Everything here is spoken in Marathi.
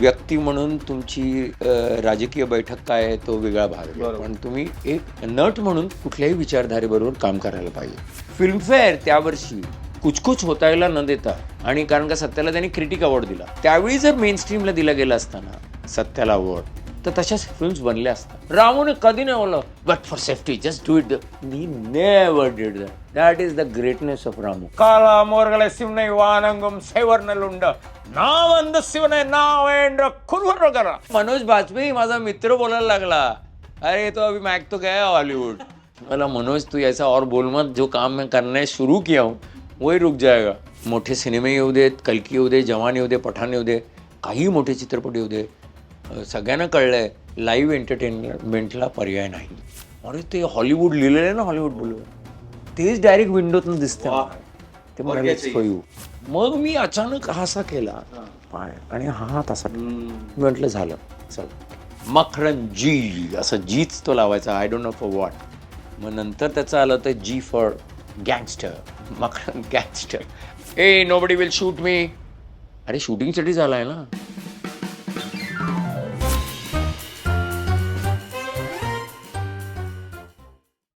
व्यक्ती म्हणून तुमची राजकीय बैठक काय आहे तो वेगळा भाग. पण तुम्ही एक नट म्हणून कुठल्याही विचारधारेबरोबर काम करायला पाहिजे. फिल्मफेअर त्यावर्षी कुछ कुछ होतायला न देता आणि कारण का सत्याला त्यांनी क्रिटिक अवॉर्ड दिला. त्यावेळी जर मेन स्ट्रीमला दिला गेला असताना सत्याला अवॉर्ड तर तशाच फिल्म्स बनल्या असतात. रामूने कधी नाही बोललं but for safety just do it he never did that that is the greatness of Ramu काला मोरगले शिवने वानंगम सैवर्णलुंड नावंद शिवने नावेंद्र खुरवर करा मनोज बाजपेयी माझा मित्र बोलायला लागला. अरे तो अभी मैं तो गया हॉलीवुड मला मनोज तू ऐसा और बोल मत जो काम मैं करने शुरू किया हूँ वही रुक जाएगा. मोठे सिनेमे येऊ देत कलकी येऊ दे जवान येऊ दे पठाण येऊ दे काही मोठे चित्रपट येऊ दे. सगळ्यांना कळलंय लाईव्ह एंटरटेनमेंटला पर्याय नाही. अरे ते हॉलिवूड लिहिलेलं आहे ना हॉलिवूड बोलून. तेच डायरेक्ट विंडोतनं दिसतं. ते म्हणाले. मग मी अचानक हा असा केला. पाय आणि हा हात असा म्हटलं झालं चल. मखरन जी असं जीच तो लावायचा I don't know for what मग नंतर त्याचं आलं तर जी for gangster मखरन gangster a nobody will shoot me अरे शूटिंगसाठी झालाय ना.